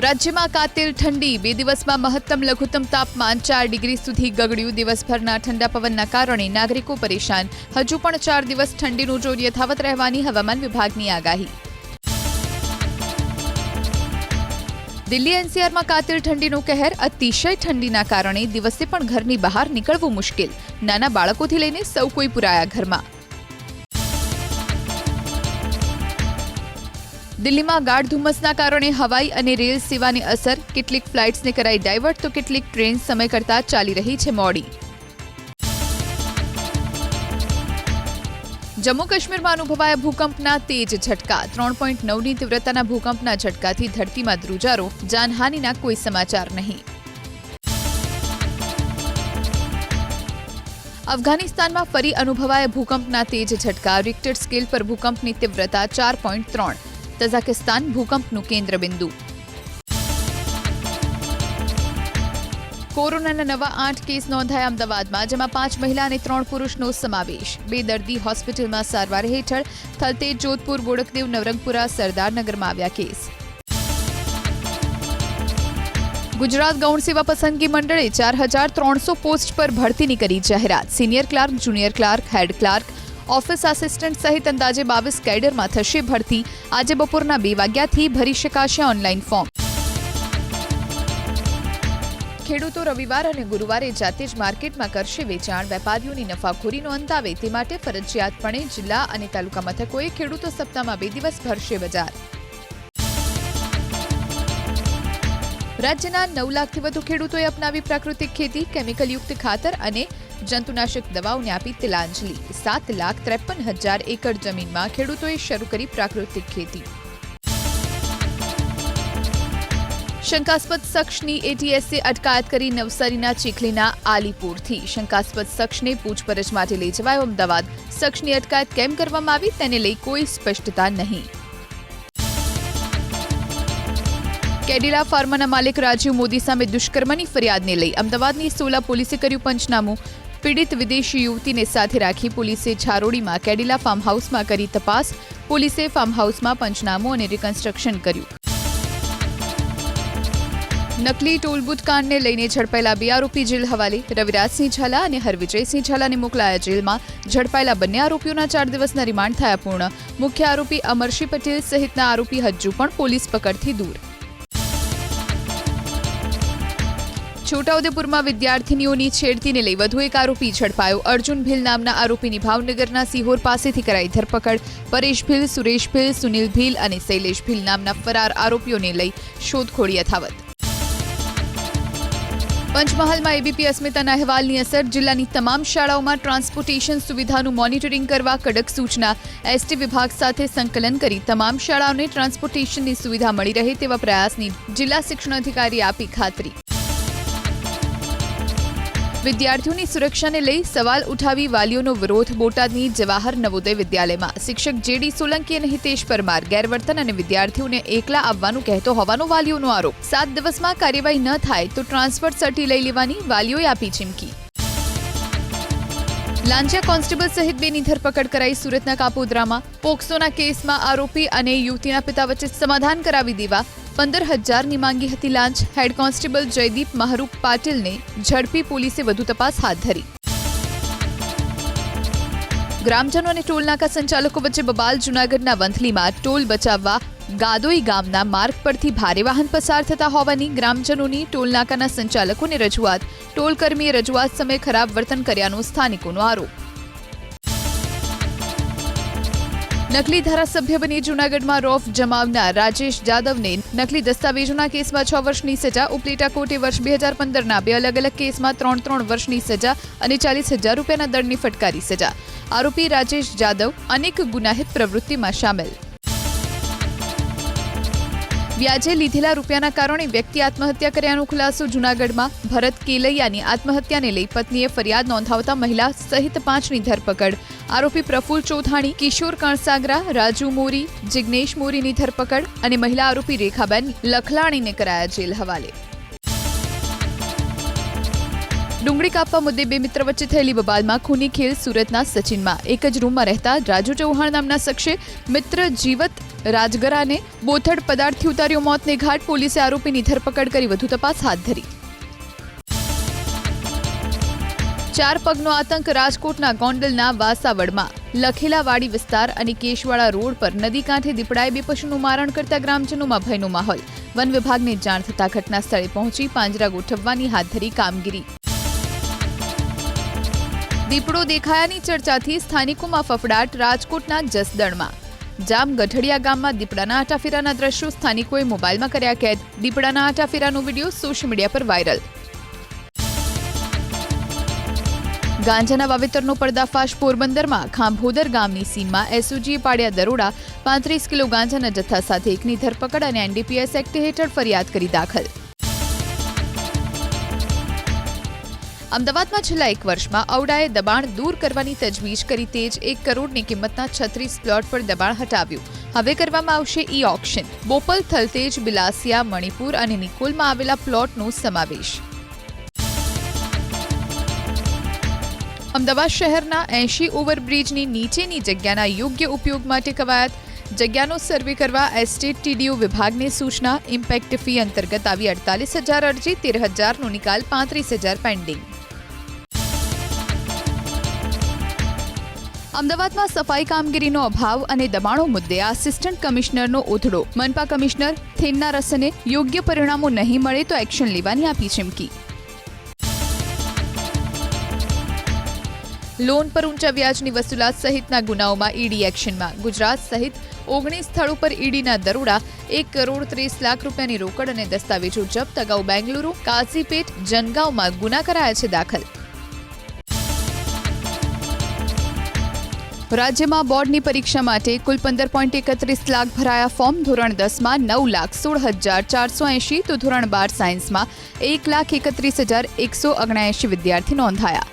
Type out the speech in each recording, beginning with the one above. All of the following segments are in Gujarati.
રાજ્યમાં કાતિલ ઠંડી. બે દિવસમાં મહત્તમ લઘુત્તમ તાપમાન ચાર ડિગ્રી સુધી ગગડ્યું. દિવસભરના ઠંડા પવનના કારણે નાગરિકો પરેશાન. હજુ પણ ચાર દિવસ ઠંડીનું જોર યથાવત રહેવાની હવામાન વિભાગની આગાહી. દિલ્હી એનસીઆરમાં કાતિલ ઠંડીનો કહેર અતિશય ઠંડીના કારણે દિવસે પણ ઘરની બહાર નીકળવું મુશ્કેલ. નાના બાળકોથી લઈને સૌ કોઈ પુરાયા ઘરમાં. દિલ્હીમાં ગાઢ ધુમ્મસના કારણે હવાઈ અને રેલ સેવાની અસર. કેટલીક ફ્લાઇટ્સને કરાઈ ડાયવર્ટ, તો કેટલીક ટ્રેન સમય કરતાં ચાલી રહી છે મોડી. જમ્મુ કાશ્મીરમાં અનુભવાયા ભૂકંપના તેજ ઝટકા. ત્રણ પોઈન્ટ નવની તીવ્રતાના ભૂકંપના ઝટકાથી ધરતીમાં ધ્રુજારો. જાનહાનિના કોઈ સમાચાર નહીં. અફઘાનિસ્તાનમાં ફરી અનુભવાયા ભૂકંપના તેજ ઝટકા. રિક્ટર સ્કેલ પર ભૂકંપની તીવ્રતા ચાર પોઈન્ટ ત્રણ. તઝાકિસ્તાન ભૂકંપનું કેન્દ્રબિંદુ કોરોનાના નવા આઠ કેસ નોંધાયા અમદાવાદમાં જેમાં પાંચ મહિલા અને ત્રણ પુરુષનો સમાવેશ બે દર્દી હોસ્પિટલમાં સારવાર હેઠળ થલતેજ જોધપુર બોડકદેવ નવરંગપુરા સરદારનગરમાં આવ્યા કેસ ગુજરાત ગૌણ સેવા પસંદગી મંડળે ચાર હજાર ત્રણસો પોસ્ટ પર ભરતીની કરી જાહેરાત senior clerk junior clerk head clerk office assistant સહિત અંદાજે બાવીસ કેડરમાં થશે ભરતી. આજે બપોરના બે વાગ્યાથી ભરી શકાશે ઓનલાઈન ફોર્મ. ખેડૂતો રવિવાર અને ગુરુવારે જાતે જ માર્કેટમાં કરશે વેચાણ. વેપારીઓની નફાખોરીનો અંત આવે તે માટે ફરજિયાતપણે જિલ્લા અને તાલુકા મથકોએ ખેડૂતો સપ્તાહમાં બે દિવસ ભરશે બજાર. રાજ્યના નવ લાખથી વધુ ખેડૂતોએ અપનાવી પ્રાકૃતિક ખેતી, કેમિકલયુક્ત ખાતર અને જંતુનાશક દવાઓને આપી તિલાંજલિ. સાત લાખ ત્રેપન હજાર એકર જમીનમાં ખેડૂતોએ શરૂ કરી પ્રાકૃતિક ખેતી. શંકાસ્પદ શખ્સની એટીએસએ અટકાયત કરી નવસારીના ચીખલીના આલીપુરથી. શંકાસ્પદ શખ્સને પૂછપરછ માટે લઈ જવાયો અમદાવાદ. શખ્સની અટકાયત કેમ કરવામાં આવી તેને લઈ કોઈ સ્પષ્ટતા નહીં. કેડિલા ફાર્માના માલિક રાજીવ મોદી સામે દુષ્કર્મની ફરિયાદને લઈ અમદાવાદની સોલા પોલીસે કર્યું પંચનામું. પીડિત વિદેશી યુવતીને સાથે રાખી પોલીસે છારોડીમાં કેડિલા ફાર્મ હાઉસમાં કરી તપાસ. પોલીસે ફાર્મ હાઉસમાં પંચનામું અને રિકન્સ્ટ્રક્શન કર્યું. નકલી ટોલબુથ કાંડને લઈને ઝડપાયેલા બે આરોપી જેલ હવાલે. રવિરાજસિંહ ઝાલા અને હરવિજયસિંહ ઝાલાને મોકલાયા જેલમાં. ઝડપાયેલા બંને આરોપીઓના ચાર દિવસના રિમાન્ડ થયા પૂર્ણ. મુખ્ય આરોપી અમરશી પટેલ સહિતના આરોપી હજુ પણ પોલીસ પકડથી દૂર. છોટાઉદેપુરમાં વિદ્યાર્થીનીઓની છેડતીને લઈ વધુ એક આરોપી ઝડપાયો. અર્જુન ભીલ નામના આરોપીની ભાવનગરના સિહોર પાસેથી કરાઈ ધરપકડ. પરેશ ભીલ, સુરેશ ભીલ, સુનિલ ભીલ અને શૈલેષ ભીલ નામના ફરાર આરોપીઓને લઈ શોધખોળ યથાવત. પંચમહાલમાં એબીપી અસ્મિતાના અહેવાલની અસર, જિલ્લાની તમામ શાળાઓમાં ટ્રાન્સપોર્ટેશન સુવિધાનું મોનિટરિંગ કરવા કડક સૂચના. એસટી વિભાગ સાથે સંકલન કરી તમામ શાળાઓને ટ્રાન્સપોર્ટેશનની સુવિધા મળી રહે તેવા પ્રયાસની જિલ્લા શિક્ષણ અધિકારી આપી ખાતરી. વિદ્યાર્થીઓની સુરક્ષાને લઈ સવાલ ઉઠાવી વાલીઓનો વિરોધ બોટાદની જવાહર નવોદય વિદ્યાલયમાં. શિક્ષક જેડી સોલંકી અને હિતેશ પરમાર ગેરવર્તન અને વિદ્યાર્થીઓને એકલા આવવાનું કહેતો હોવાનો વાલીઓનો આરોપ. સાત દિવસમાં કાર્યવાહી ન થાય તો ટ્રાન્સફર સર્ટી લઈ લેવાની વાલીઓએ આપી ચીમકી. લાંચિયા કોન્સ્ટેબલ સહિત બેની ધરપકડ કરાઈ સુરતના કાપોદ્રામાં. પોક્સોના કેસમાં આરોપી અને યુવતીના પિતા વચ્ચે સમાધાન કરાવી દેવા. પંદર હજારની માંગી હતી લાંચ. હેડ કોન્સ્ટેબલ જયદીપ મહારૂપ પાટીલને ઝડપી પોલીસે વધુ તપાસ હાથ ધરી. ગ્રામજનો અને ટોલનાકા સંચાલકો વચ્ચે બબાલ જૂનાગઢના વંથલીમાં ટોલ બચાવવા ગાદોઈ ગામના માર્ગ પરથી ભારે વાહન પસાર થતા હોવાની ગ્રામજનોની ટોલનાકાના સંચાલકોને રજૂઆત. ટોલકર્મીએ રજૂઆત સમયે ખરાબ વર્તન કર્યાનો સ્થાનિકોનો આરોપ. નકલી ધારાસભ્ય બની જૂનાગઢમાં રોફ જમાવનાર રાજેશ જાદવને નકલી દસ્તાવેજોના કેસમાં છ વર્ષની સજા, ઉપલેટા કોર્ટે વર્ષ બે હજાર પંદરના બે અલગ અલગ કેસમાં ત્રણ ત્રણ વર્ષની સજા અને ચાલીસ હજાર રૂપિયાના દંડની ફટકારી સજા. આરોપી રાજેશ જાદવ અનેક ગુનાહિત પ્રવૃત્તિમાં સામેલ. વ્યાજે લીધેલા રૂપિયાના કારણે વ્યક્તિ આત્મહત્યા કર્યાનો ખુલાસો જૂનાગઢમાં. ભરત કેલૈયાની આત્મહત્યાને લઈ પત્નીએ ફરિયાદ નોંધાવતા મહિલા સહિત પાંચની ધરપકડ. આરોપી પ્રફુલ ચોથાણી કિશોર કણસાગરા, રાજુ મોરી, જિગ્નેશ મોરીની ધરપકડ અને મહિલા આરોપી રેખાબેન લખલાણીને કરાયા જેલ હવાલે. ડુંગળી કાપવા મુદ્દે બે મિત્ર વચ્ચે થયેલી બબાલમાં ખૂની ખેલ સુરતના સચિનમાં. એક જ રૂમમાં રહેતા રાજુ ચૌહાણ નામના શખ્સે મિત્ર જીવત રાજગરાને બોથડ પદાર્થથી ઉતાર્યો મોતને ઘાટ પોલીસે આરોપીની ધરપકડ કરી વધુ તપાસ હાથ ધરી. ચાર પગનો આતંક રાજકોટના ગોંડલના વાસાવડમાં. લખેલાવાડી વિસ્તાર અને કેશવાડા રોડ પર નદી કાંઠે દીપડાએ બે પશુનું મારણ કરતા ગ્રામજનોમાં ભયનો માહોલ. વન વિભાગને જાણ થતા ઘટના સ્થળે પહોંચી પાંજરા ગોઠવવાની હાથ ધરી કામગીરી. દીપડો દેખાયાની ચર્ચાથી સ્થાનિકોમાં ફફડાટ રાજકોટના જસદણમાં. જામ ગઢડિયા ગામમાં દીપડાના આટાફેરાના દ્રશ્યો સ્થાનિકોએ મોબાઈલમાં કર્યા કેદ. દીપડાના આટાફેરાનો વીડિયો સોશિયલ મીડિયા પર વાયરલ ગાંજાના વાવેતરનો પર્દાફાશ પોરબંદરમાં ખાંભોદર ગામની સીમમાં એસઓજીએ પાડ્યા દરોડા. પાંત્રીસ કિલો ગાંજાના જથ્થા સાથે એકની ધરપકડ અને એનડીપીએસ એક્ટ હેઠળ ફરિયાદ કરી દાખલ. અમદાવાદમાં છેલ્લા એક વર્ષમાં ઔડાએ દબાણ દૂર કરવાની તજવીજ કરી તેજ એક કરોડની કિંમતના છત્રીસ પ્લોટ પર દબાણ હટાવ્યું. હવે કરવામાં આવશે ઈ ઓક્શન. બોપલ, થલતેજ, બિલાસિયા, મણિપુર અને નિકોલમાં આવેલા પ્લોટનો સમાવેશ. અમદાવાદ શહેરના એંશી ઓવરબ્રિજની નીચેની જગ્યાના યોગ્ય ઉપયોગ માટે કવાયત. જગ્યાનો સર્વે કરવા એસ્ટેટ ટીડીઓ વિભાગને સૂચના. ઇમ્પેક્ટ ફી અંતર્ગત આવી અડતાલીસ હજાર અરજી, તેર હજારનો નિકાલ, પાંત્રીસ હજાર પેન્ડિંગ. અમદાવાદમાં સફાઈ કામગીરીનો અભાવ અને દબાણો મુદ્દે આસિસ્ટન્ટ કમિશનરનો ઉથડો મનપા કમિશનર થેન્ના રસને યોગ્ય પરિણામો નહીં મળે તો એક્શન લેવાની આપી ચીમકી. લોન પર ઊંચા વ્યાજની વસૂલાત સહિતના ગુનાઓમાં ઈડી એક્શનમાં. ગુજરાત સહિત ઓગણીસ સ્થળ ઉપર ઈડીના દરોડા એક કરોડ ત્રીસ લાખ રૂપિયાની રોકડ અને દસ્તાવેજો જપ્ત. અગાઉ બેંગલુરુ, કાઝીપેટ, જનગાંવમાં ગુના કરાયા છે દાખલ. રાજ્યમાં બોર્ડની પરીક્ષા માટે કુલ પંદર પોઈન્ટ એકત્રીસ લાખ ભરાયા ફોર્મ, ધોરણ દસમાં નવ લાખ સોળ હજાર ચારસો એંશી, તો ધોરણ બાર સાયન્સમાં એક લાખ એકત્રીસ હજાર એકસો ઓગણએંશી વિદ્યાર્થી નોંધાયા.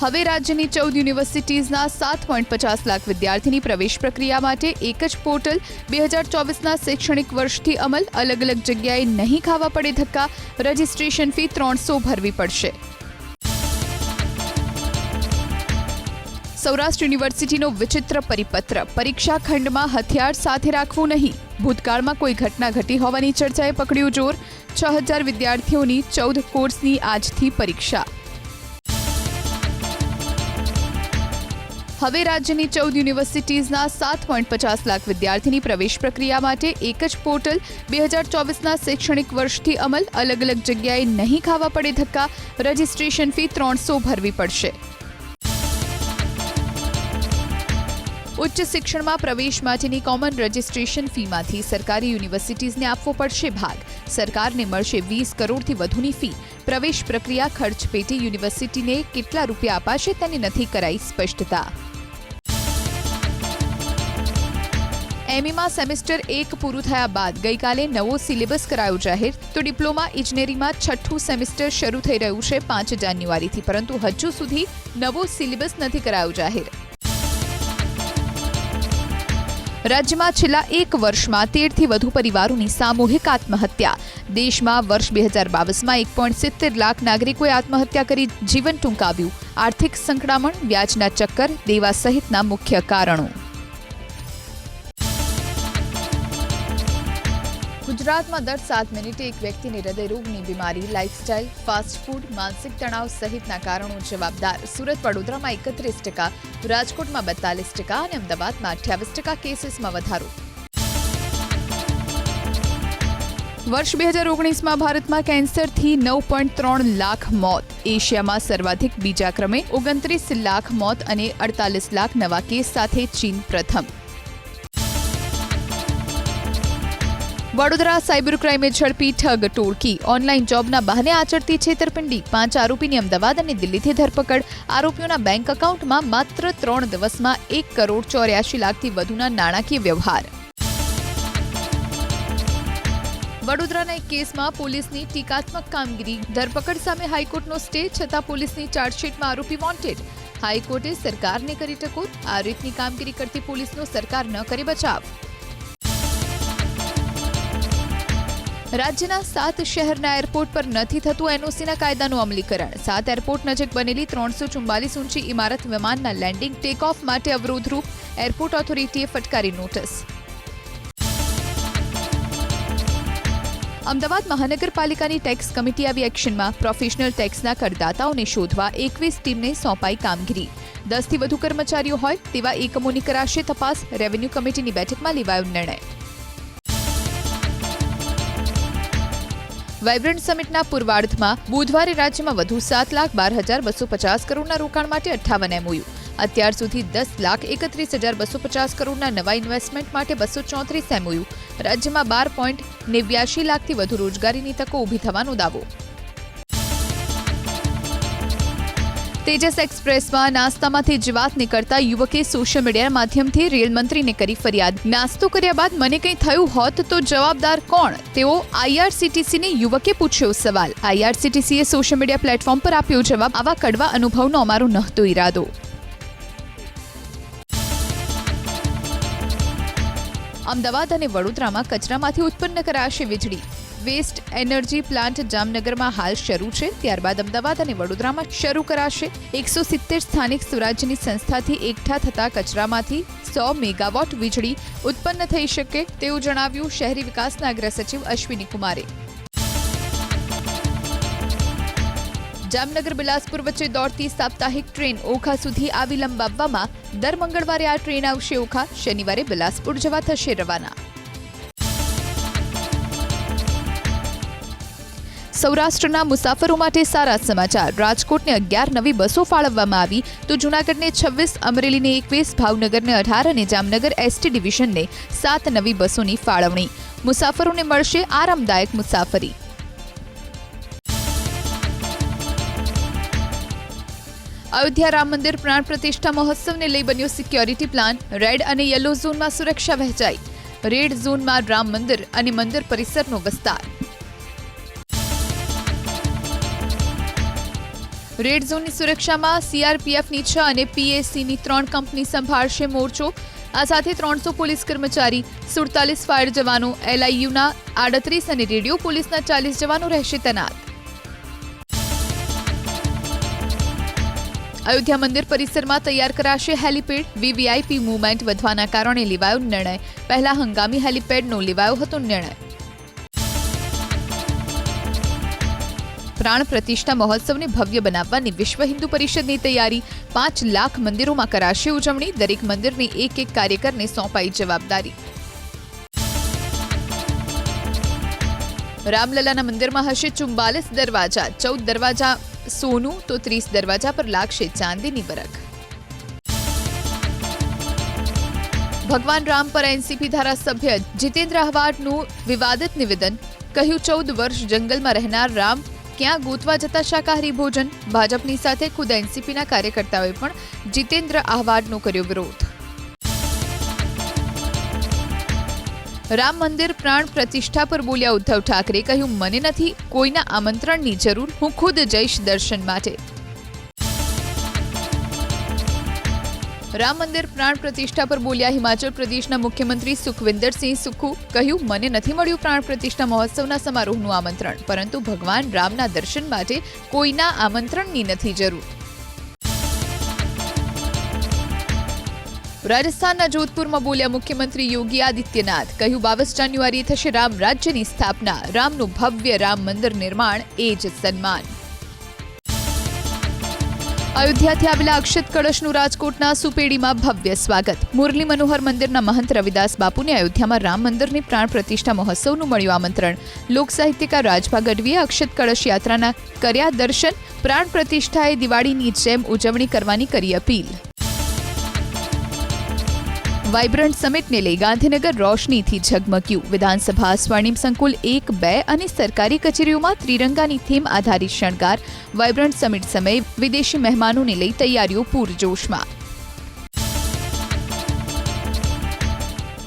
હવે રાજ્યની ચૌદ યુનિવર્સિટીઝના સાત પોઈન્ટ પચાસ લાખ વિદ્યાર્થીની પ્રવેશ પ્રક્રિયા માટે એક જ પોર્ટલ, બે હજાર ચોવીસના શૈક્ષણિક વર્ષથી અમલ, અલગ અલગ જગ્યાએ નહીં ખાવા પડે ધક્કા, રજિસ્ટ્રેશન ફી ત્રણસો ભરવી પડશે. સૌરાષ્ટ્ર યુનિવર્સિટીનો વિચિત્ર પરિપત્ર. પરીક્ષા ખંડમાં હથિયાર સાથે રાખવું નહીં. ભૂતકાળમાં કોઈ ઘટના ઘટી હોવાની ચર્ચાએ પકડ્યું જોર. છ હજાર વિદ્યાર્થીઓની ચૌદ કોર્સની આજથી પરીક્ષા. હવે રાજ્યની ચૌદ યુનિવર્સિટીઝના સાત પોઈન્ટ પચાસ લાખ વિદ્યાર્થીની પ્રવેશ પ્રક્રિયા માટે એક જ પોર્ટલ બે હજાર ચોવીસના શૈક્ષણિક વર્ષથી અમલ અલગ અલગ જગ્યાએ નહીં ખાવા પડે ધક્કા. રજિસ્ટ્રેશન ફી ત્રણસો ભરવી પડશે. ઉચ્ચ શિક્ષણમાં પ્રવેશ માટેની કોમન રજિસ્ટ્રેશન ફીમાંથી સરકારી યુનિવર્સિટીઝને આપવો પડશે ભાગ. સરકારને મળશે વીસ કરોડથી વધુની ફી પ્રવેશ પ્રક્રિયા ખર્ચ પેટી યુનિવર્સિટીને કેટલા રૂપિયા અપાશે તેની નથી કરાઈ સ્પષ્ટતા. એમઈમાં સેમેસ્ટર એક પૂરું થયા બાદ ગઈકાલે નવો સિલેબસ કરાયો જાહેર. તો ડિપ્લોમા ઇજનેરીમાં છઠ્ઠું સેમેસ્ટર શરૂ થઈ રહ્યું છે પાંચ જાન્યુઆરીથી, પરંતુ હજુ સુધી નવો સિલેબસ નથી કરાયો જાહેર. રાજ્યમાં છેલ્લા એક વર્ષમાં તેરથી વધુ પરિવારોની સામૂહિક આત્મહત્યા. દેશમાં વર્ષ બે હજાર બાવીસમાં એક પોઈન્ટ સિત્તેર લાખ નાગરિકોએ આત્મહત્યા કરી જીવન ટૂંકાવ્યું. આર્થિક સંકળામણ, વ્યાજના ચક્કર, દેવા સહિતના મુખ્ય કારણો. ગુજરાતમાં દર સાત મિનિટે એક વ્યક્તિને હૃદયરોગની બીમારી લાઇફસ્ટાઇલ ફાસ્ટ ફૂડ માનસિક તણાવ સહિતના કારણો જવાબદાર. સુરત વડોદરામાં એકત્રીસ ટકા, રાજકોટમાં બેતાલીસ ટકા અને અમદાવાદમાં અઠ્યાવીસ ટકા કેસીસમાં વધારો. વર્ષ બે હજાર ઓગણીસમાં ભારતમાં કેન્સરથી નવ પોઈન્ટ ત્રણ લાખ મોત. એશિયામાં સર્વાધિક બીજા ક્રમે ઓગણત્રીસ લાખ મોત અને અડતાલીસ લાખ નવા કેસ સાથે ચીન પ્રથમ. વડોદરા સાયબર ક્રાઇમે ઝડપી ઠગ ટોળકી. ઓનલાઈન જોબના બહાને આચરતી છેતરપિંડી. પાંચ આરોપીની અમદાવાદ અને દિલ્હીથી ધરપકડ. આરોપીઓના બેંક એકાઉન્ટમાં માત્ર ત્રણ દિવસમાં એક કરોડ ચોર્યાસી લાખથી વધુના નાણાકીય વ્યવહાર. વડોદરાના એક કેસમાં પોલીસની ટીકાત્મક કામગીરી. ધરપકડ સામે હાઈકોર્ટનો સ્ટે, છતાં પોલીસની ચાર્જશીટમાં આરોપી વોન્ટેડ હાઈકોર્ટે સરકારને કરી ટકોર. આ રીતની કામગીરી કરતી પોલીસનો સરકાર ન કરે બચાવ. રાજ્યના સાત શહેરના એરપોર્ટ પર નથી થતું એનઓસીના કાયદાનું અમલીકરણ. સાત એરપોર્ટ નજીક બનેલી ત્રણસો ચુમ્બાલીસ ઊંચી ઇમારત વિમાનના લેન્ડિંગ ટેક ઓફ માટે અવરોધરૂપ એરપોર્ટ ઓથોરિટીએ ફટકારી નોટિસ. અમદાવાદ મહાનગરપાલિકાની ટેક્સ કમિટી આવી એક્શનમાં પ્રોફેશનલ ટેક્સના કરદાતાઓને શોધવા એકવીસ ટીમને સોંપાઈ કામગીરી. દસથી વધુ કર્મચારીઓ હોય તેવા એકમોની કરાશે તપાસ. રેવન્યુ કમિટીની બેઠકમાં લેવાયો નિર્ણય. વાઇબ્રન્ટ સમિટના પૂર્વાર્ધમાં બુધવારે રાજ્યમાં વધુ સાત લાખ બાર હજાર બસો પચાસ કરોડના રોકાણ માટે અઠ્ઠાવન એમઓયુ. અત્યાર સુધી દસ લાખ એકત્રીસ હજાર બસો પચાસ કરોડના નવા ઇન્વેસ્ટમેન્ટ માટે બસો ચોત્રીસ એમઓયુ. રાજ્યમાં બાર પોઈન્ટ નેવ્યાશી લાખથી વધુ રોજગારીની તકો ઊભી થવાનો દાવો. તેજસ એક્સપ્રેસમાં નાસ્તામાંથી જીવાત નીકળતા યુવકે સોશિયલ મીડિયા માધ્યમથી રેલ મંત્રીને કરી ફરિયાદ. નાસ્તો કર્યા બાદ મને કંઈ થયું હોત તો જવાબદાર કોણ? તેવો આઈઆરસીટીસીને યુવકે પૂછ્યો સવાલ. આઈઆરસીટીસીએ સોશિયલ મીડિયા પ્લેટફોર્મ પર આપ્યો જવાબ. આવા કડવા અનુભવનો અમારો નહોતો ઈરાદો. અમદાવાદ અને વડોદરામાં કચરામાંથી ઉત્પન્ન કરાશે વીજળી. વેસ્ટ એનર્જી પ્લાન્ટ જામનગરમાં હાલ શરૂ છે. ત્યારબાદ અમદાવાદ અને વડોદરામાં શરૂ કરાશે. એકસો સિત્તેર સ્થાનિક સ્વરાજ્યની સંસ્થાથી એકઠા થતા કચરામાંથી સો મેગાવોટ વીજળી ઉત્પન્ન થઈ શકે તેવું જણાવ્યું શહેરી વિકાસના અગ્ર અશ્વિની કુમારે. જામનગર બિલાસપુર વચ્ચે દોડતી સાપ્તાહિક ટ્રેન ઓખા સુધી આવી લંબાવવામાં દર મંગળવારે આ ટ્રેન આવશે ઓખા. શનિવારે બિલાસપુર જવા થશે રવાના. સૌરાષ્ટ્રના મુસાફરો માટે સારા સમાચાર. રાજકોટને અગિયાર નવી બસો ફાળવવામાં આવી. તો જૂનાગઢને છવ્વીસ, અમરેલીને એકવીસ, ભાવનગરને અઢાર અને જામનગર એસટી ડિવિઝનને સાત નવી બસોની ફાળવણી. મુસાફરોને મળશે આરામદાયક મુસાફરી. અયોધ્યા રામ મંદિર પ્રાણ પ્રતિષ્ઠા મહોત્સવને લઈ બન્યો સિક્યોરિટી પ્લાન. રેડ અને યલો ઝોનમાં સુરક્ષા વહેંચાઈ. રેડ ઝોનમાં રામ મંદિર અને મંદિર પરિસરનો વિસ્તાર. રેડ ઝોનની સુરક્ષામાં સીઆરપીએફની છ અને પીએસસીની ત્રણ કંપની સંભાળશે મોરચો. આ સાથે ત્રણસો પોલીસ કર્મચારી, સુડતાલીસ ફાયર જવાનો, એલઆઈયુના આડત્રીસ અને રેડિયો પોલીસના ચાલીસ જવાનો રહેશે તૈનાત. અયોધ્યા મંદિર પરિસરમાં તૈયાર કરાશે હેલીપેડ. વીવીઆઈપી મુવમેન્ટ વધવાના કારણે લેવાયો નિર્ણય. પહેલા હંગામી હેલીપેડનો લેવાયો હતો નિર્ણય. પ્રાણ પ્રતિષ્ઠા મહોત્સવને ભવ્ય બનાવવાની વિશ્વ હિન્દુ પરિષદની તૈયારી. પાંચ લાખ મંદિરોમાં કરાશે ઉજવણી. દરેક મંદિરની એક એક કાર્યકરને સોંપાઈ જવાબદારી. રામલલાના મંદિરમાં હશે ચુમ્બાલીસ દરવાજા. ચૌદ દરવાજા સોનું તો ત્રીસ દરવાજા પર લાગશે ચાંદીની બરખ ભગવાન રામ પર એનસીપી ધારાસભ્ય જીતેન્દ્ર આહવાડનું વિવાદિત નિવેદન. કહ્યું, ચૌદ વર્ષ જંગલમાં રહેનાર રામ ક્યાં ગોતવા જતા શાકાહારી ભોજન? ભાજપની સાથે ખુદ એનસીપીના કાર્યકર્તાઓએ પણ જીતેન્દ્ર આહવાડનો કર્યો વિરોધ. રામ મંદિર પ્રાણ પ્રતિષ્ઠા પર બોલ્યા ઉદ્ધવ ઠાકરે કહ્યું, મને નથી કોઈના આમંત્રણની જરૂર. હું ખુદ જઈશ દર્શન માટે. રામ મંદિર પ્રાણ પ્રતિષ્ઠા પર બોલ્યા હિમાચલ પ્રદેશના મુખ્યમંત્રી સુખવિંદરસિંહ સુખુ કહ્યું, મને નથી મળ્યું પ્રાણ પ્રતિષ્ઠા મહોત્સવના સમારોહનું આમંત્રણ, પરંતુ ભગવાન રામના દર્શન માટે કોઈના આમંત્રણની નથી જરૂર. રાજસ્થાનના જોધપુરમાં બોલ્યા મુખ્યમંત્રી યોગી આદિત્યનાથ, કહ્યું, બાવીસ જાન્યુઆરીએ થશે રામ રાજ્યની સ્થાપના. રામનું ભવ્ય રામ મંદિર નિર્માણ, એ જ સન્માન. અયોધ્યાથી આવેલા અક્ષત કળશનું રાજકોટના સુપેડીમાં ભવ્ય સ્વાગત. મુરલી મનોહર મંદિરના મહંત રવિદાસ બાપુને અયોધ્યામાં રામ મંદિરની પ્રાણ પ્રતિષ્ઠા મહોત્સવનું મળ્યું આમંત્રણ. લોક સાહિત્યકાર રાજભા ગઢવીએ અક્ષત કળશ યાત્રાના કર્યા દર્શન, પ્રાણ પ્રતિષ્ઠાએ દિવાળીની જેમ ઉજવણી કરવાની કરી અપીલ. વાઇબ્રન્ટ સમિટને લઈ ગાંધીનગર રોશનીથી ઝગમગ્યું. વિધાનસભા સ્વર્ણિમ સંકુલ એક, બે અને સરકારી કચેરીઓમાં ત્રિરંગાની થીમ આધારિત શણગાર વાઇબ્રન્ટ સમિટ સમયે વિદેશી મહેમાનોને લઈ તૈયારીઓ પૂરજોશમાં.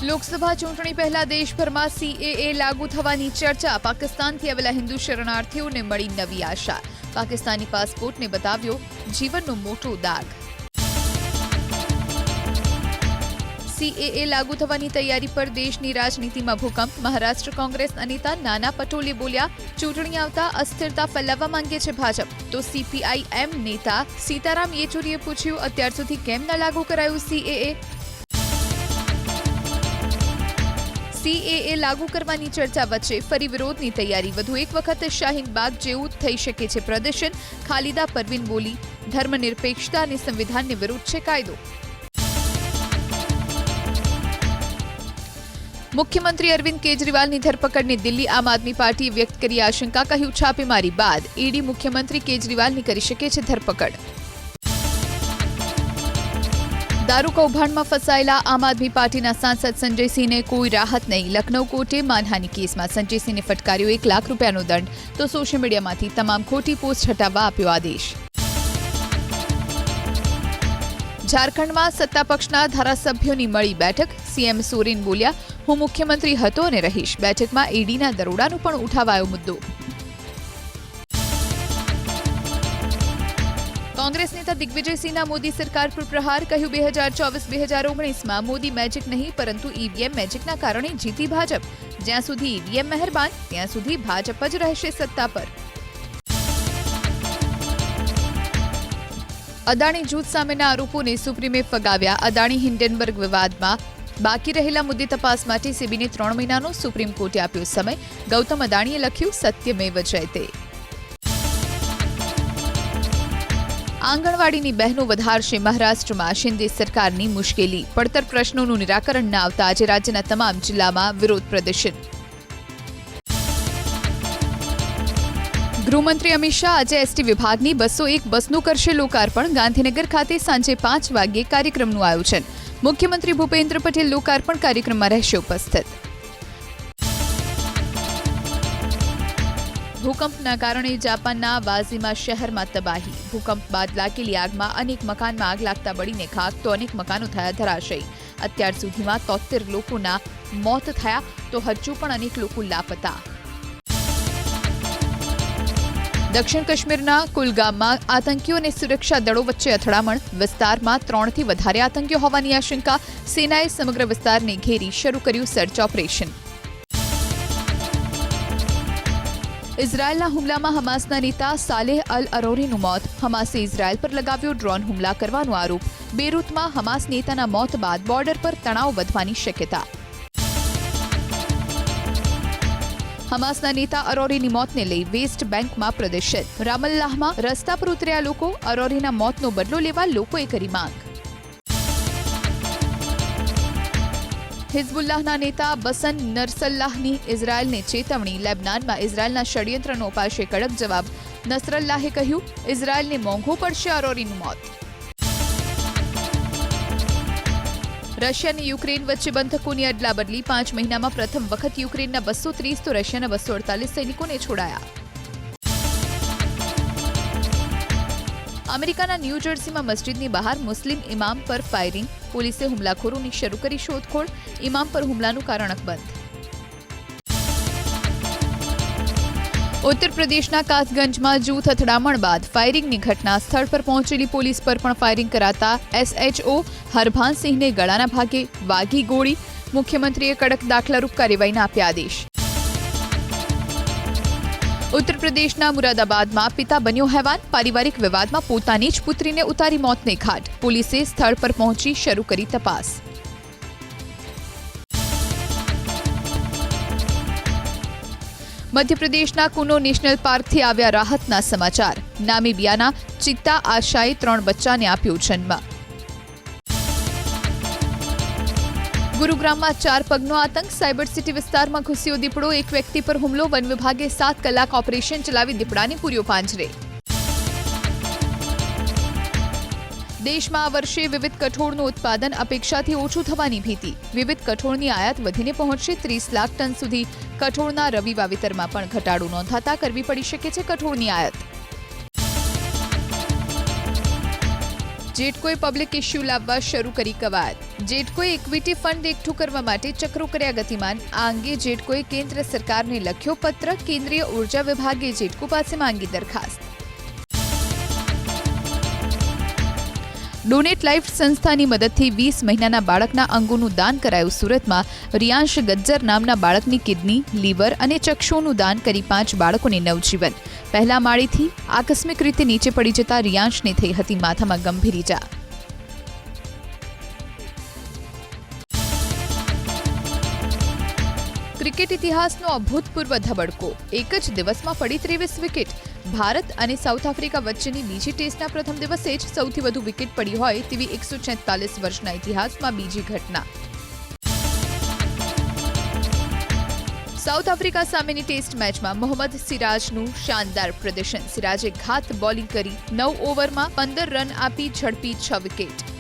લોકસભા ચૂંટણી પહેલા દેશભરમાં સીએએ લાગુ થવાની ચર્ચા. પાકિસ્તાનથી આવેલા હિન્દુ શરણાર્થીઓને મળી નવી આશા. પાકિસ્તાની પાસપોર્ટને બતાવ્યો જીવનનો મોટો દાગ. સીએએ લાગુ થવાની તૈયારી પર દેશની રાજનીતિમાં ભૂકંપ. મહારાષ્ટ્ર કોંગ્રેસના નેતા નાના પટોલે બોલ્યા, ચૂંટણી આવતા અસ્થિરતા ફેલાવવા માંગે છે ભાજપ. તો સીપીઆઈ એમ નેતા સીતારામ યેચુરીએ પૂછ્યું, અત્યાર સુધી કેમ ન લાગુ કરાયું સીએએ? સીએએ લાગુ કરવાની ચર્ચા વચ્ચે ફરી વિરોધની તૈયારી. વધુ એક વખત શાહીનબાગ જેવું થઈ શકે છે પ્રદર્શન. ખાલિદા પરવીન બોલી, ધર્મનિરપેક્ષતા અને સંવિધાનને વિરુદ્ધ છે કાયદો. મુખ્યમંત્રી અરવિંદ કેજરીવાલની ધરપકડની દિલ્હી આમ આદમી પાર્ટીએ વ્યક્ત કરી આશંકા કહ્યું, છાપેમારી બાદ ઈડી મુખ્યમંત્રી કેજરીવાલની કરી શકે છે ધરપકડ. દારૂ કૌભાંડમાં ફસાયેલા આમ આદમી પાર્ટીના સાંસદ સંજયસિંહને કોઈ રાહત નહીં. લખનૌ કોર્ટે માનહાની કેસમાં સંજયસિંહને ફટકાર્યો એક લાખ રૂપિયાનો દંડ. તો સોશિયલ મીડિયામાંથી તમામ ખોટી પોસ્ટ હટાવવા આપ્યો આદેશ. ઝારખંડમાં સત્તાપક્ષના ધારાસભ્યોની મળી બેઠક. સીએમ સોરેન બોલ્યા, હું મુખ્યમંત્રી હતો અને રહીશ. બેઠકમાં ઈડીના દરોડાનો પણ ઉઠાવાયો મુદ્દો. કોંગ્રેસ નેતા દિગ્વિજયસિંહના મોદી સરકાર પર પ્રહાર, કહ્યું બે હજાર ચોવીસ બે હજાર ઓગણીસમાં મોદી મેજિક નહીં, પરંતુ ઈવીએમ મેજિકના કારણે જીતી ભાજપ. જ્યાં સુધી ઈવીએમ મહેરબાન, ત્યાં સુધી ભાજપ જ રહેશે સત્તા પર. અદાણી જૂથ સામેના આરોપોને સુપ્રીમે ફગાવ્યા. અદાણી હિન્ડેનબર્ગ વિવાદમાં બાકી રહેલા મુદ્દે તપાસ માટે સેબીને ત્રણ મહિનાનો સુપ્રીમ કોર્ટે આપ્યો સમય. ગૌતમ અદાણીએ લખ્યું, સત્યમેવ જયતે આંગણવાડીની બહેનો વધારશે મહારાષ્ટ્રમાં. શિંદે સરકારની મુશ્કેલી. પડતર પ્રશ્નોનું નિરાકરણ ન આવતા આજે રાજ્યના તમામ જિલ્લામાં વિરોધ પ્રદર્શન. ગૃહમંત્રી અમિત શાહ આજે એસટી વિભાગની બસો એક બસનું કરશે લોકાર્પણ. ગાંધીનગર ખાતે સાંજે પાંચ વાગ્યે કાર્યક્રમનું આયોજન. મુખ્યમંત્રી ભૂપેન્દ્ર પટેલ લોકાર્પણ કાર્યક્રમમાં રહેશે ઉપસ્થિત. ભૂકંપના કારણે જાપાનના વાઝીમા શહેરમાં તબાહી. ભૂકંપ બાદ લાગેલી આગમાં અનેક મકાનમાં આગ લાગતા બળીને ખાક તો અનેક મકાનો થયા ધરાશયી. અત્યાર સુધીમાં તોતેર લોકોના મોત થયા તો હજુ પણ અનેક લોકો લાપતા. દક્ષિણ કાશ્મીરના કુલગામમાં આતંકીઓ અને સુરક્ષા દળો વચ્ચે અથડામણ. વિસ્તારમાં ત્રણથી વધારે આતંકીઓ હોવાની આશંકા. સેનાએ સમગ્ર વિસ્તારને ઘેરી શરૂ કર્યું સર્ચ ઓપરેશન. ઇઝરાયેલના હુમલામાં હમાસના નેતા સાલેહ અલ અરોરીનું મોત. હમાસે ઇઝરાયેલ પર લગાવ્યો ડ્રોન હુમલા કરવાનો આરોપ. બેરૂતમાં હમાસ નેતાના મોત બાદ બોર્ડર પર તણાવ વધવાની શક્યતા. હમાસના નેતા અરોરીની મોતને લઈ વેસ્ટ બેંકમાં પ્રદર્શન. રામલ્લાહમાં રસ્તા પર ઉતર્યા લોકો અરોરીના મોતનો બદલો લેવા લોકોએ કરી માંગ. હિઝબુલ્લાહના નેતા બસન નરસલ્લાહની ઇઝરાયલને ચેતવણી. લેબનાનમાં ઇઝરાયલના ષડયંત્રનો અપાશે કડક જવાબ. નસરલ્લાહે કહ્યું, ઇઝરાયલને મોંઘું પડશે અરોરીનું મોત. રશિયા અને યુક્રેન વચ્ચે બંધકોની અદલાબદલી પાંચ મહિનામાં પ્રથમ વખત યુક્રેનના બસો ત્રીસ તો રશિયાના બસો અડતાલીસ સૈનિકોને છોડાયા. અમેરિકાના ન્યૂ જર્સીમાં મસ્જિદની બહાર મુસ્લિમ ઇમામ પર ફાયરિંગ. પોલીસે હુમલાખોરોની શરૂ કરી શોધખોળ. ઇમામ પર હુમલાનું કારણ અકબંધ. ઉત્તર પ્રદેશના કાસગંજમાં જૂથ અથડામણ બાદ ફાયરિંગની ઘટના સ્થળ પર પહોંચેલી પોલીસ પર પણ ફાયરિંગ કરાતા એસએચઓ હરભાનસિંહને ગળાના ભાગે વાગી ગોળી. મુખ્યમંત્રીએ કડક દાખલારૂપ કાર્યવાહીના આપ્યા આદેશ. ઉત્તર પ્રદેશના મુરાદાબાદમાં પિતા બન્યો હેવાન. પારિવારિક વિવાદમાં પોતાની જ પુત્રીને ઉતારી મોતને ઘાટ. પોલીસે સ્થળ પર પહોંચી શરૂ કરી તપાસ. મધ્યપ્રદેશના કુનો નેશનલ પાર્કથી આવ્યા રાહતના સમાચાર. નામીબિયાના ચિત્તા આશાએ ત્રણ બચ્ચાને આપ્યો જન્મ. ગુરુગ્રામમાં ચાર પગનો આતંક, સાયબર સિટી વિસ્તારમાં ઘૂસ્યો દીપડો, એક વ્યક્તિ પર હુમલો, વન વિભાગે સાત કલાક ઓપરેશન ચલાવી દીપડાને પૂર્યો પાંજરે. દેશમાં આ વર્ષે વિવિધ કઠોળનું ઉત્પાદન અપેક્ષાથી ઓછું થવાની ભીતિ. વિવિધ કઠોળની આયાત વધીને પહોંચશે ત્રીસ લાખ ટન સુધી. કઠોળના રવિ વાવેતરમાં પણ ઘટાડો નોંધાતા કરવી પડી શકે છે કઠોળની આયાત. જેટકોએ પબ્લિક ઇશ્યુ લાવવા શરૂ કરી કવાયત. જેટકોએ ઇક્વિટી ફંડ એકઠું કરવા માટે ચક્રો કર્યા ગતિમાન. આ અંગે જેટકોએ કેન્દ્ર સરકારને લખ્યો પત્ર, કેન્દ્રીય ઊર્જા વિભાગે જેટકો પાસે માંગી દરખાસ્ત. ડોનેટ લાઈફ સંસ્થાની મદદથી વીસ મહિનાના બાળકના અંગોનું દાન કરાયું સુરતમાં. રિયાંશ ગજ્જર નામના બાળકની કિડની, લીવર અને ચક્ષુનું દાન કરી પાંચ બાળકોને નવજીવન. પહેલા માળીથી આકસ્મિક રીતે નીચે પડી જતા રિયાંશને થઈ હતી માથામાં ગંભીર ઈજા. ક્રિકેટ ઇતિહાસનો અભૂતપૂર્વ ધબડકો. એક જ દિવસમાં પડી ત્રેવીસ વિકેટ. ભારત અને સાઉથ આફ્રિકા વચ્ચેની બીજી ટેસ્ટના પ્રથમ દિવસે જ સૌથી વધુ વિકેટ પડી હોય તેવી એકસો છેતાલીસ વર્ષના ઇતિહાસમાં બીજી ઘટના. સાઉથ આફ્રિકા સામેની ટેસ્ટ મેચમાં મોહમ્મદ સિરાજનું શાનદાર પ્રદર્શન. સિરાજે ઘાત બોલિંગ કરી નવ ઓવરમાં પંદર રન આપી ઝડપી છ વિકેટ.